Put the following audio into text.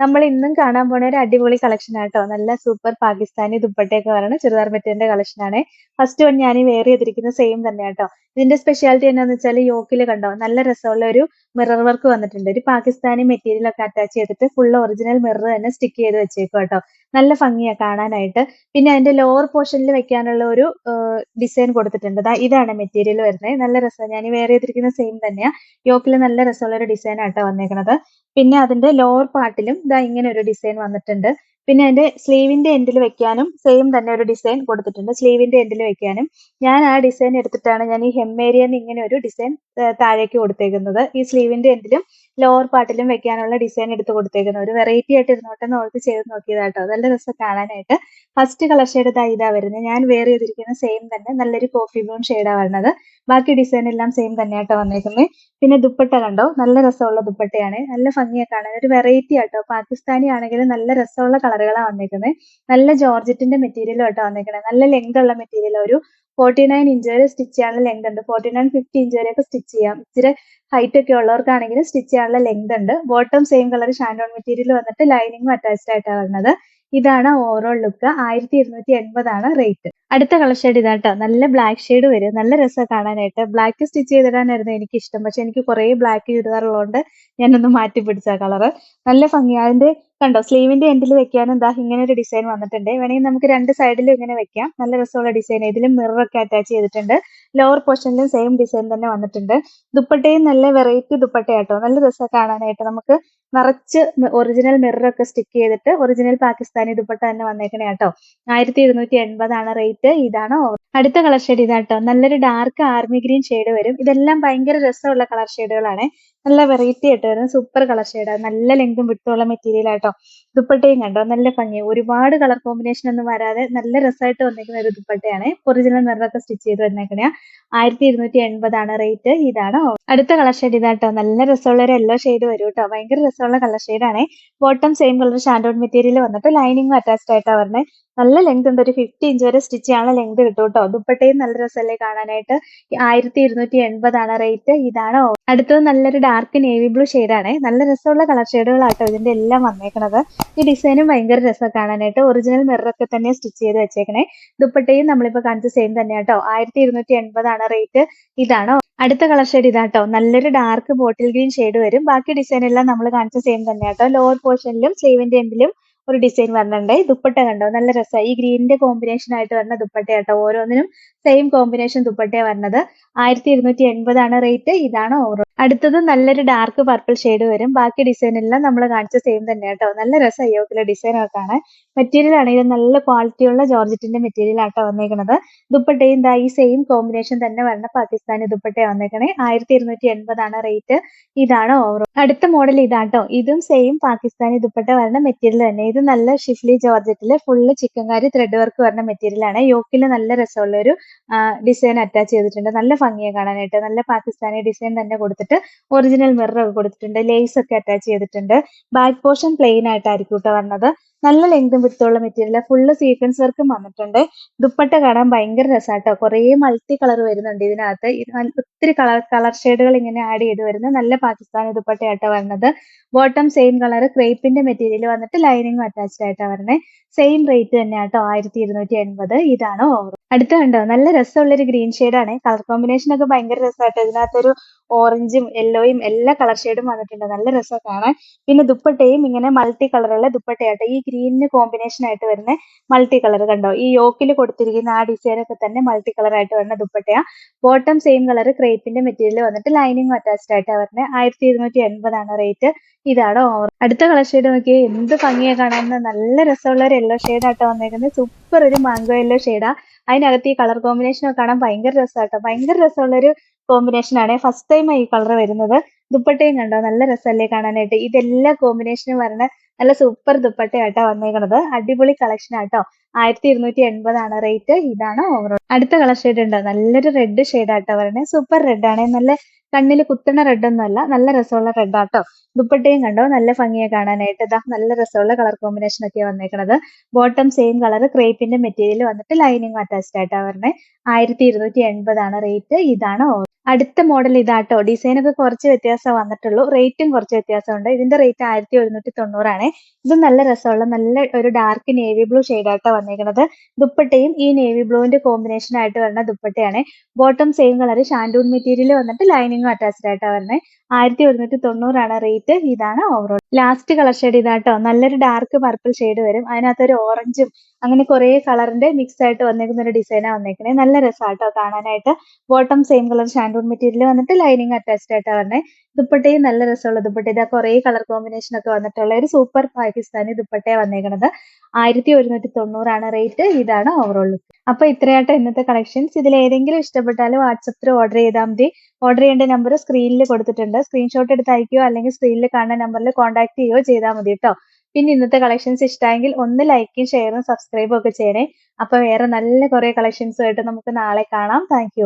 നമ്മൾ ഇന്നും കാണാൻ പോണ ഒരു അടിപൊളി കളക്ഷൻ ആട്ടോ. നല്ല സൂപ്പർ പാകിസ്ഥാനി ദുപ്പട്ടയൊക്കെ വരണ ചുരിദാർ മെറ്റീരിയലിന്റെ കളക്ഷൻ ആണ്. ഫസ്റ്റ് വൺ ഞാൻ വെയർ ചെയ്തിരിക്കുന്ന സെയിം തന്നെ കേട്ടോ ഇതിന്റെ സ്പെഷ്യാലിറ്റി എന്താന്ന് വെച്ചാൽ യോക്കിൽ കണ്ടോ? നല്ല രസമുള്ള ഒരു മിറർ വർക്ക് വന്നിട്ടുണ്ട്. ഒരു പാകിസ്ഥാനി മെറ്റീരിയൽ ഒക്കെ അറ്റാച്ച് ചെയ്തിട്ട് ഫുൾ ഒറിജിനൽ മിറർ തന്നെ സ്റ്റിക്ക് ചെയ്ത് വെച്ചേക്കും കേട്ടോ നല്ല ഭംഗിയാ കാണാനായിട്ട്. പിന്നെ അതിന്റെ ലോവർ പോർഷനിൽ വെക്കാനുള്ള ഒരു ഡിസൈൻ കൊടുത്തിട്ടുണ്ട്. ഇതാണ് മെറ്റീരിയൽ വരുന്നത് നല്ല രസം. ഞാൻ വേറെ ചെയ്തിരിക്കുന്ന സെയിം തന്നെയാ. യോക്കിൽ നല്ല രസമുള്ള ഒരു ഡിസൈൻ ആട്ടോ വന്നേക്കുന്നത് പിന്നെ അതിന്റെ ലോവർ പാർട്ടിലും ദാ ഇങ്ങനെ ഒരു ഡിസൈൻ വന്നിട്ടുണ്ട്. പിന്നെ അതിന്റെ സ്ലീവിന്റെ എൻഡിൽ വെക്കാനും സെയിം തന്നെ ഒരു ഡിസൈൻ കൊടുത്തിട്ടുണ്ട്. സ്ലീവിന്റെ എൻഡിൽ വെക്കാനും. ഞാൻ ആ ഡിസൈൻ എടുത്തിട്ടാണ് ഞാൻ ഈ ഹെം ഏരിയന്ന് ഇങ്ങനെ ഒരു ഡിസൈൻ താഴേക്ക് കൊടുത്തേക്കുന്നത്. ഈ സ്ലീവിന്റെ എൻഡിലും ലോവർ പാർട്ടിലും വെക്കാനുള്ള ഡിസൈൻ എടുത്ത് കൊടുത്തേക്കുന്നത് ഒരു വെറൈറ്റി ആയിട്ട് ഇരുന്നോട്ടെ എന്ന് ഓർത്ത് ചെയ്ത് നോക്കിയതാട്ടോ. നല്ല രസം കാണാനായിട്ട്. ഫസ്റ്റ് കളർ ഷെയ്ഡ് ഇതാ ഇതാ വരുന്നത്. ഞാൻ വെയർ ചെയ്തിരിക്കുന്ന സെയിം തന്നെ. നല്ലൊരു കോഫി ബ്രൗൺ ഷെയ്ഡാണ് വരുന്നത് ബാക്കി ഡിസൈൻ എല്ലാം സെയിം തന്നെയാട്ടോ വന്നേക്കുന്നത് പിന്നെ ദുപ്പട്ട കണ്ടോ? നല്ല രസമുള്ള ദുപ്പട്ടയാണ്. നല്ല ഭംഗിയൊക്കെ കാണാൻ. ഒരു വെറൈറ്റി ആട്ടോ. പാകിസ്ഥാനി ആണെങ്കിലും നല്ല രസമുള്ള കളറുകളാണ് വന്നേക്കുന്നത് നല്ല ജോർജറ്റിന്റെ മെറ്റീരിയലും ആട്ടോ വന്നേക്കുന്നത് നല്ല ലെങ്ത് ഉള്ള മെറ്റീരിയൽ ഒരു ഫോർട്ടി നയൻ ഇഞ്ച് വരെ സ്റ്റിച്ച് ചെയ്യാനുള്ള ലെങ്ത് ഉണ്ട്. ഫോർട്ടി നയൻ ഫിഫ്റ്റി ഇഞ്ച് വരെയൊക്കെ സ്റ്റിച്ച് ചെയ്യാം. ഇച്ചിരി ഹൈറ്റ് ഒക്കെ ഉള്ളവർക്കാണെങ്കിൽ സ്റ്റിച്ച് ചെയ്യാനുള്ള ലെങ്ത് ഉണ്ട്. Bottom same colour shantoon material വന്നിട്ട് ലൈനിങ്ങും അറ്റാച്ച്ഡ് ആയിട്ടാണ് വരുന്നത് ഇതാണ് ഓവറോൾ ലുക്ക് ആയിരത്തി ഇരുന്നൂറ്റി എൺപതാണ് റേറ്റ് അടുത്ത കളർ ഷെയ്ഡ് ഇതാട്ടോ. നല്ല ബ്ലാക്ക് ഷെയ്ഡ് വരും. നല്ല രസമാണ് കാണാനായിട്ട്. ബ്ലാക്ക് സ്റ്റിച്ച് ചെയ്തിടാനായിരുന്നു എനിക്ക് ഇഷ്ടം പക്ഷെ എനിക്ക് കുറേ ബ്ലാക്ക് ചുരിദാറുള്ളതുകൊണ്ട് ഞാനൊന്ന് മാറ്റി പിടിച്ച കളറ് നല്ല ഭംഗി അതിന്റെ കണ്ടോ? സ്ലീവിന്റെ എൻഡിൽ വെക്കാനും എന്താ ഇങ്ങനെ ഒരു ഡിസൈൻ വന്നിട്ടുണ്ട്. വേണമെങ്കിൽ നമുക്ക് രണ്ട് സൈഡിലും ഇങ്ങനെ വെക്കാം. നല്ല രസമുള്ള ഡിസൈൻ ഇതിലും മിറർ ഒക്കെ അറ്റാച്ച് ചെയ്തിട്ടുണ്ട്. ലോവർ പോർഷനിലും സെയിം ഡിസൈൻ തന്നെ വന്നിട്ടുണ്ട്. ദുപ്പട്ടയും നല്ല വെറൈറ്റി ദുപ്പട്ടയാട്ടോ നല്ല രസം കാണാനായിട്ട്. നമുക്ക് നിറച്ച് ഒറിജിനൽ മിറർ ഒക്കെ സ്റ്റിക്ക് ചെയ്തിട്ട് ഒറിജിനൽ പാകിസ്ഥാനി ദുപ്പട്ട തന്നെ വന്നേക്കണേ കേട്ടോ. ആയിരത്തി ഇരുന്നൂറ്റി എൺപതാണ് റേറ്റ് ഇതാണ് അടുത്ത കളർ ഷെയ്ഡ് ഇതാട്ടോ നല്ലൊരു ഡാർക്ക് ആർമി ഗ്രീൻ ഷെയ്ഡ് വരും. ഇതെല്ലാം ഭയങ്കര രസമുള്ള കളർ ഷെയ്ഡുകളാണ് നല്ല വെറൈറ്റി ആയിട്ട് വരുന്ന സൂപ്പർ കളർ ഷെയ്ഡാണ് നല്ല ലെങ്തും വിട്ടുള്ള മെറ്റീരിയൽ ആട്ടോ ദുപ്പട്ടയും കണ്ടോ? നല്ല ഭംഗി. ഒരുപാട് കളർ കോമ്പിനേഷൻ ഒന്നും വരാതെ നല്ല രസമായിട്ട് വന്നിരിക്കുന്ന ഒരു ദുപ്പട്ടയാണ്. ഒറിജിനൽ നിറത്തെ സ്റ്റിച്ച് ചെയ്ത് വന്നേക്കണേ ആയിരത്തി ഇരുന്നൂറ്റി എൺപതാണ് റേറ്റ് ഇതാണ് അടുത്ത കളർ ഷെയ്ഡ് ഇതാട്ടോ നല്ല രസമുള്ള ഒരു യെല്ലോ ഷെയ്ഡ് വരും കേട്ടോ ഭയങ്കര രസമുള്ള കളർ ഷെയ്ഡാണ് bottom same colour shantoon material വന്നിട്ട് ലൈനിങ് അറ്റാച്ച്ഡ് ആയിട്ടാണ് വരുന്നത് നല്ല ലെങ്ത് ഉണ്ട്. ഒരു ഫിഫ്റ്റി ഇഞ്ച് വരെ സ്റ്റിച്ച് ചെയ്യാനുള്ള ലെങ്ത് കിട്ടും കേട്ടോ ദുപ്പട്ടയും നല്ല രസമല്ലേ കാണാനായിട്ട്? ആയിരത്തി ഇരുന്നൂറ്റി എൺപതാണ് റേറ്റ് ഇതാണ് അടുത്തത് നല്ലൊരു ഡാർക്ക് നേവി ബ്ലൂ ആണ്. നല്ല രസമുള്ള കളർ ഷെയ്ഡുകളാട്ടോ ഇതിന്റെ എല്ലാം വന്നേക്കണത്. ഈ ഡിസൈനും ഭയങ്കര രസം കാണാനായിട്ട്. ഒറിജിനൽ മിററൊക്കെ തന്നെ സ്റ്റിച്ച് ചെയ്ത് വെച്ചേക്കണേ. ദുപ്പട്ടയും നമ്മളിപ്പോ കാണിച്ച സെയിം തന്നെ കേട്ടോ ആയിരത്തി ഇരുന്നൂറ്റി എൺപതാണ് റേറ്റ് ഇതാണോ? അടുത്ത കളർ ഷെയ്ഡ് ഇതാട്ടോ. നല്ലൊരു ഡാർക്ക് ബോട്ടിൽ ഗ്രീൻ ഷെയ്ഡ് വരും. ബാക്കി ഡിസൈൻ എല്ലാം നമ്മൾ കാണിച്ച സെയിം തന്നെ കേട്ടോ ലോവർ പോർഷനിലും സെയിമിന്റെ എൻഡിലും ഒരു ഡിസൈൻ വന്നിട്ടുണ്ട്. ദുപ്പട്ട കണ്ടോ? നല്ല രസമായി ഈ ഗ്രീനിന്റെ കോമ്പിനേഷൻ ആയിട്ട് വന്ന ദുപ്പട്ട കേട്ടോ ഓരോന്നിനും സെയിം കോമ്പിനേഷൻ ദുപ്പട്ടയാണ് വരുന്നത് ആയിരത്തി ഇരുന്നൂറ്റി എൺപതാണ് റേറ്റ് ഇതാണ് ഓവർ അടുത്തത് നല്ലൊരു ഡാർക്ക് പർപ്പിൾ ഷെയ്ഡ് വരും. ബാക്കി ഡിസൈൻ എല്ലാം നമ്മൾ കാണിച്ച സെയിം തന്നെ കേട്ടോ. നല്ല രസം യോക്കിലെ ഡിസൈൻ കാണാൻ. മെറ്റീരിയൽ ആണെങ്കിലും നല്ല ക്വാളിറ്റിയുള്ള ജോർജറ്റിന്റെ മെറ്റീരിയൽ ആട്ടോ വന്നേക്കുന്നത് ദുപ്പട്ടയും ദാ ഈ സെയിം കോമ്പിനേഷൻ തന്നെ വരണ പാകിസ്ഥാനി ദുപ്പട്ടയാണ് വന്നേക്കണേ. ആയിരത്തി ഇരുന്നൂറ്റി എൺപതാണ് റേറ്റ് ഇതാണ് ഓവറോൾ അടുത്ത മോഡൽ ഇതാട്ടോ. ഇതും സെയിം പാകിസ്ഥാനി ദുപ്പട്ട വരണ മെറ്റീരിയൽ തന്നെ. ഇത് നല്ല ഷിഫ്ലി ജോർജറ്റിൽ ഫുള്ള് ചിക്കൻകാരി ത്രെഡ് വർക്ക് വരണ മെറ്റീരിയൽ ആണ്. യോക്കിൽ നല്ല രസമുള്ള ഒരു ഡിസൈൻ അറ്റാച്ച് ചെയ്തിട്ടുണ്ട്. നല്ല ഭംഗിയെ കാണാനായിട്ട്. നല്ല പാകിസ്ഥാനി ഡിസൈൻ തന്നെ കൊടുത്തിട്ട് ഒറിജിനൽ മിറർ ഒക്കെ കൊടുത്തിട്ടുണ്ട്. ലേസ് ഒക്കെ അറ്റാച്ച് ചെയ്തിട്ടുണ്ട്. ബാക്ക് പോർഷൻ പ്ലെയിൻ ആയിട്ടായിരിക്കും കേട്ടോ വന്നത്. നല്ല ലെങ്തും വിത്തുള്ള മെറ്റീരിയൽ ഫുള്ള് സീക്വൻസ് വർക്കും വന്നിട്ടുണ്ട്. ദുപ്പട്ട കാണാൻ ഭയങ്കര രസമാട്ടോ കുറേ മൾട്ടി കളർ വരുന്നുണ്ട് ഇതിനകത്ത്. ഒത്തിരി കളർ കളർ ഷെയ്ഡുകൾ ഇങ്ങനെ ആഡ് ചെയ്ത് വരുന്നത് നല്ല പാകിസ്ഥാനി ദുപ്പട്ടയാട്ടോ വരുന്നത് ബോട്ടം സെയിം കളർ ക്രേപ്പിന്റെ മെറ്റീരിയൽ വന്നിട്ട് ലൈനിങ് അറ്റാച്ച്ഡ് ആയിട്ടാണ് വരുന്നത് സെയിം റേറ്റ് തന്നെ ആട്ടോ ആയിരത്തി ഇരുന്നൂറ്റി എൺപത്. ഇതാണ് ഓവർ അടുത്ത കണ്ടോ? നല്ല രസമുള്ള ഒരു ഗ്രീൻ ആണ്. കളർ കോമ്പിനേഷൻ ഒക്കെ ഭയങ്കര രസമായിട്ട് ഇതിനകത്തൊരു ഓറഞ്ചും യെല്ലോയും എല്ലാ കളർ ഷെയ്ഡും വന്നിട്ടുണ്ട്. നല്ല രസം കാണാൻ. പിന്നെ ദുപ്പട്ടയും ഇങ്ങനെ മൾട്ടി കളറുള്ള ദുപ്പട്ടയായിട്ട് ഈ ഗ്രീനിന് കോമ്പിനേഷൻ ആയിട്ട് വരുന്ന മൾട്ടി കളർ കണ്ടോ? ഈ യോക്കിൽ കൊടുത്തിരിക്കുന്ന ആ ഡിസൈൻ ഒക്കെ തന്നെ മൾട്ടി കളർ ആയിട്ട് വരുന്ന ദുപ്പട്ടയാ. ബോട്ടം സെയിം കളർ ക്രേപ്പിന്റെ മെറ്റീരിയൽ വന്നിട്ട് ലൈനിങ് അറ്റാച്ച്ഡ് ആയിട്ടാണ് വരുന്നത് ആയിരത്തി ഇരുന്നൂറ്റി എൺപതാണ് റേറ്റ് ഇതാണ് ഓവർ അടുത്ത കളർ ഷെയ്ഡ് നോക്കിയാൽ എന്ത് ഭംഗിയാണ് കാണാൻ. നല്ല രസമുള്ള ഒരു യെല്ലോ ഷെയ്ഡ് ആയിട്ട് വന്നേക്കുന്നത് ഒരു മാംഗോ യെല്ലോ ഷെയ്ഡാ അതിനകത്ത് ഈ കളർ കോമ്പിനേഷൻ കാണാൻ ഭയങ്കര രസമാട്ടോ ഭയങ്കര രസമുള്ള ഒരു കോമ്പിനേഷൻ ആണ് ഫസ്റ്റ് ടൈം ഈ കളർ വരുന്നത്. ദുപ്പട്ടയും കണ്ടോ? നല്ല രസമല്ലേ കാണാനായിട്ട്. ഇതെല്ലാ കോമ്പിനേഷനും വരണ നല്ല സൂപ്പർ ദുപ്പട്ടയാട്ടോ വന്നേക്കണത്. അടിപൊളി കളക്ഷൻ ആട്ടോ. ആയിരത്തി ഇരുന്നൂറ്റി എൺപതാണ് റേറ്റ് ഇതാണ് ഓവറോൾ അടുത്ത കളർ ഷെയ്ഡ് ഉണ്ടോ? നല്ലൊരു റെഡ് ഷെയ്ഡ് ആട്ടോ വരണേ. സൂപ്പർ റെഡ് ആണ്. നല്ല കണ്ണിൽ കുത്തണ റെഡ് ഒന്നും അല്ല നല്ല രസമുള്ള റെഡ് ആട്ടോ. ദുപ്പട്ടയും കണ്ടോ? നല്ല ഭംഗിയെ കാണാനായിട്ട്. ഇതാ നല്ല രസമുള്ള കളർ കോമ്പിനേഷൻ ഒക്കെ വന്നേക്കണത്. ബോട്ടം സെയിം കളർ ക്രേപ്പിന്റെ മെറ്റീരിയൽ വന്നിട്ട് ലൈനിങ് അറ്റാച്ച്ഡ് ആയിട്ടാണ് വരണേ. ആയിരത്തി ഇരുന്നൂറ്റി എൺപതാണ് റേറ്റ് ഇതാണ് അടുത്ത മോഡൽ ഇതാട്ടോ. ഡിസൈൻ ഒക്കെ കുറച്ച് വ്യത്യാസം വന്നിട്ടുള്ളൂ. റേറ്റും കുറച്ച് വ്യത്യാസമുണ്ട്. ഇതിന്റെ റേറ്റ് ആയിരത്തി ഒരുന്നൂറ്റി തൊണ്ണൂറാണ് ഇത് നല്ല രസമുള്ള നല്ല ഒരു ഡാർക്ക് നേവി ബ്ലൂ ഷെയ്ഡായിട്ടാണ് വന്നേക്കുന്നത് ദുപ്പട്ടയും ഈ നേവി ബ്ലൂവിന്റെ കോമ്പിനേഷൻ ആയിട്ട് വരുന്ന ദുപ്പട്ടയാണ്. Bottom same colour shantoon material വന്നിട്ട് ലൈനിങ്ങും അറ്റാച്ച്ഡ് ആയിട്ടാണ് വരുന്നത് ആയിരത്തി ഒരുന്നൂറ്റി തൊണ്ണൂറാണ് റേറ്റ് ഇതാണ് ഓവറോൾ ലാസ്റ്റ് കളർ ഷെയ്ഡ് ഇതാട്ടോ. നല്ലൊരു ഡാർക്ക് പർപ്പിൾ ഷെയ്ഡ് വരും. അതിനകത്ത് ഒരു ഓറഞ്ചും അങ്ങനെ കുറെ കളറിന്റെ മിക്സ് ആയിട്ട് വന്നേക്കുന്ന ഒരു ഡിസൈനാണ് വന്നേക്കണേ. നല്ല രസമാട്ടോ കാണാനായിട്ട്. Bottom same colour shantoon material വന്നിട്ട് ലൈനിങ് അറ്റാച്ച്ഡ് ആയിട്ടാണ് വരണേ ദുപ്പട്ടയും നല്ല രസമുള്ള ദുപ്പട്ട ഇതാ കുറെ കളർ കോമ്പിനേഷൻ ഒക്കെ വന്നിട്ടുള്ള ഒരു സൂപ്പർ പാകിസ്ഥാനി ദുപ്പട്ടയാണ് വന്നേക്കുന്നത് ആയിരത്തി ഒരുന്നൂറ്റി തൊണ്ണൂറാണ് റേറ്റ് ഇതാണ് ഓവറോൾ ലുക്ക് അപ്പൊ ഇത്രയായിട്ട് ഇന്നത്തെ കളക്ഷൻസ് ഇതിൽ ഏതെങ്കിലും ഇഷ്ടപ്പെട്ടാൽ വാട്സപ്പിൽ ഓർഡർ ചെയ്താൽ മതി. ഓർഡർ ചെയ്യേണ്ട നമ്പർ സ്ക്രീനിൽ കൊടുത്തിട്ടുണ്ട്. സ്ക്രീൻഷോട്ട് എടുത്ത് അയക്കുകയോ അല്ലെങ്കിൽ സ്ക്രീനിൽ കാണുന്ന നമ്പറിൽ കോൺടാക്ട് ചെയ്യുകയോ ചെയ്താൽ മതി കേട്ടോ പിന്നെ ഇന്നത്തെ കളക്ഷൻസ് ഇഷ്ടമായെങ്കിൽ ഒന്ന് ലൈക്കും ഷെയറും സബ്സ്ക്രൈബും ഒക്കെ ചെയ്യണേ. അപ്പൊ വേറെ നല്ല കുറെ കളക്ഷൻസുമായിട്ട് നമുക്ക് നാളെ കാണാം. താങ്ക്